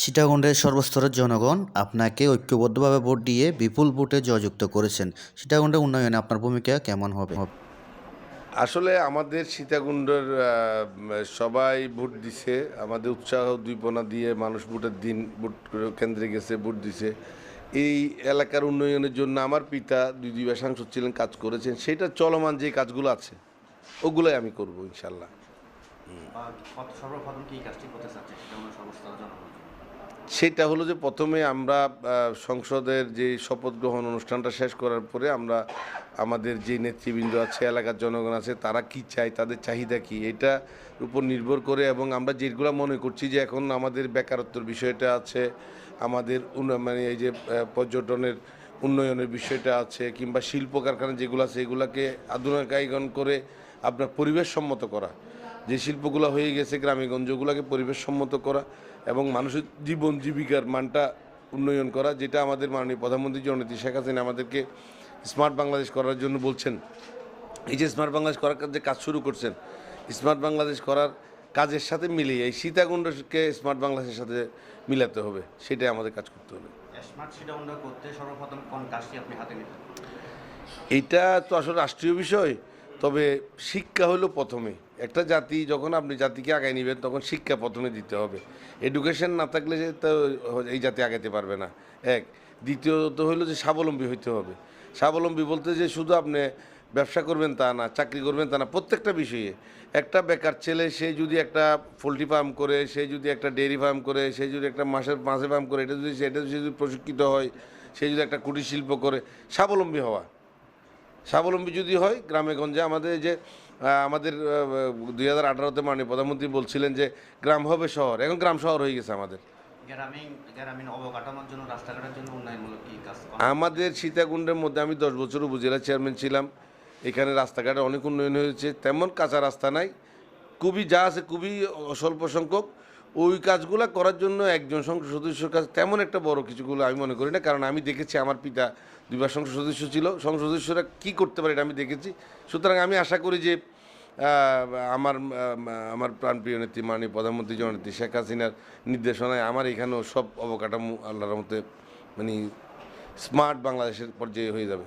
সীতাকুণ্ডের সর্বস্তরের জনগণ আপনাকে ঐক্যবদ্ধভাবে ভোট দিয়ে বিপুল ভোটে জয়যুক্ত করেছেন। সীতাকুণ্ডের উন্নয়নে আপনার ভূমিকা কেমন হবে? আসলে আমাদের সীতাকুণ্ডের সবাই ভোট দিছে। আমাদের উৎসাহ উদ্দীপনা দিয়ে মানুষ ভোটের দিন ভোট কেন্দ্রে গেছে ভোট দিছে। এই এলাকার উন্নয়নের জন্য আমার পিতা দুই দুইবার সাংসদ ছিলেন কাজ করেছেন। সেটা চলমান যে কাজগুলো আছে ওগুলোই আমি করব ইনশাল্লাহ। সর্বপ্রথম কি কাজটি করতে চাচ্ছে সেটা আমরা সর্বস্তর জনগণ সেটা হলো যে প্রথমে আমরা সংসদের যে শপথ গ্রহণ অনুষ্ঠানটা শেষ করার পরে আমরা আমাদের যে নেতৃবৃন্দ আছে, এলাকার জনগণ আছে, তারা কি চায়, তাদের চাহিদা কি, এটা উপর নির্ভর করে এবং আমরা যেগুলো মনে করছি যে এখন আমাদের বেকারত্বের বিষয়টা আছে, আমাদের মানে এই যে পর্যটনের উন্নয়নের বিষয়টা আছে কিংবা শিল্প কারখানা যেগুলো আছে, এগুলাকে আধুনিকায়ন করে আপনার পরিবেশ সম্মত করা। যে শিল্পগুলো হয়ে গেছে গ্রামে গঞ্জগুলোকে পরিবেশ সম্মত করা এবং মানুষের জীবন জীবিকার মানটা উন্নয়ন করা যেটা আমাদের মাননীয় প্রধানমন্ত্রী জননেত্রী শেখ হাসিনা আমাদেরকে স্মার্ট বাংলাদেশ করার জন্য বলছেন। এই যে স্মার্ট বাংলাদেশ করার যে কাজ শুরু করছেন স্মার্ট বাংলাদেশ করার কাজের সাথে মিলিয়ে এই সীতাকুণ্ডকে স্মার্ট বাংলাদেশের সাথে মিলাতে হবে সেটাই আমাদের কাজ করতে হবে। স্মার্ট সিটি উন্নয়ন করতে সর্বপ্রথম কোন কাজটি আপনি হাতে নিতেন? এইটা তো আসলে রাষ্ট্রীয় বিষয়। তবে শিক্ষা হলো প্রথমে। একটা জাতি যখন আপনি জাতিকে আগায় নেবেন, তখন শিক্ষা প্রথমে দিতে হবে। এডুকেশন না থাকলে তো এই জাতি আগাতে পারবে না। এক। দ্বিতীয়ত হলো যে স্বাবলম্বী হইতে হবে। স্বাবলম্বী বলতে যে শুধু আপনি ব্যবসা করবেন তা না, চাকরি করবেন তা না, প্রত্যেকটা বিষয়ে। একটা বেকার ছেলে, সে যদি একটা পোলট্রি ফার্ম করে, সে যদি একটা ডেয়ারি ফার্ম করে, সে যদি একটা মাছের মাছের ফার্ম করে, এটা যদি সেটা যদি প্রশিক্ষিত হয়, সে যদি একটা কুটির শিল্প করে, স্বাবলম্বী হওয়া। স্বাবলম্বী যদি হয় গ্রামে গঞ্জে আমাদের যে আমাদের দুই হাজার আঠারোতে মাননীয় প্রধানমন্ত্রী বলছিলেন যে গ্রাম হবে শহর এখন গ্রাম শহর হয়ে গেছে আমাদের। আমাদের সীতাকুণ্ডের মধ্যে আমি দশ বছর উপজেলা চেয়ারম্যান ছিলাম এখানে রাস্তাঘাটে অনেক উন্নয়ন হয়েছে তেমন কাঁচা রাস্তা নাই খুবই যা আছে খুবই স্বল্প সংখ্যক। ওই কাজগুলো করার জন্য একজন সংসদ সদস্যের কাছে তেমন একটা বড় কিছুগুলো আমি মনে করি না, কারণ আমি দেখেছি আমার পিতা দুইবার সংসদ সদস্য ছিল। সংসদ সদস্যরা কী করতে পারে এটা আমি দেখেছি। সুতরাং আমি আশা করি যে আমার আমার প্রাণপ্রিয় নেত্রী, মাননীয় প্রধানমন্ত্রী জননেত্রী শেখ হাসিনার নির্দেশনায় আমার এখানেও সব অবকাঠামো আল্লাহর মতে মানে স্মার্ট বাংলাদেশের পর্যায়ে হয়ে যাবে।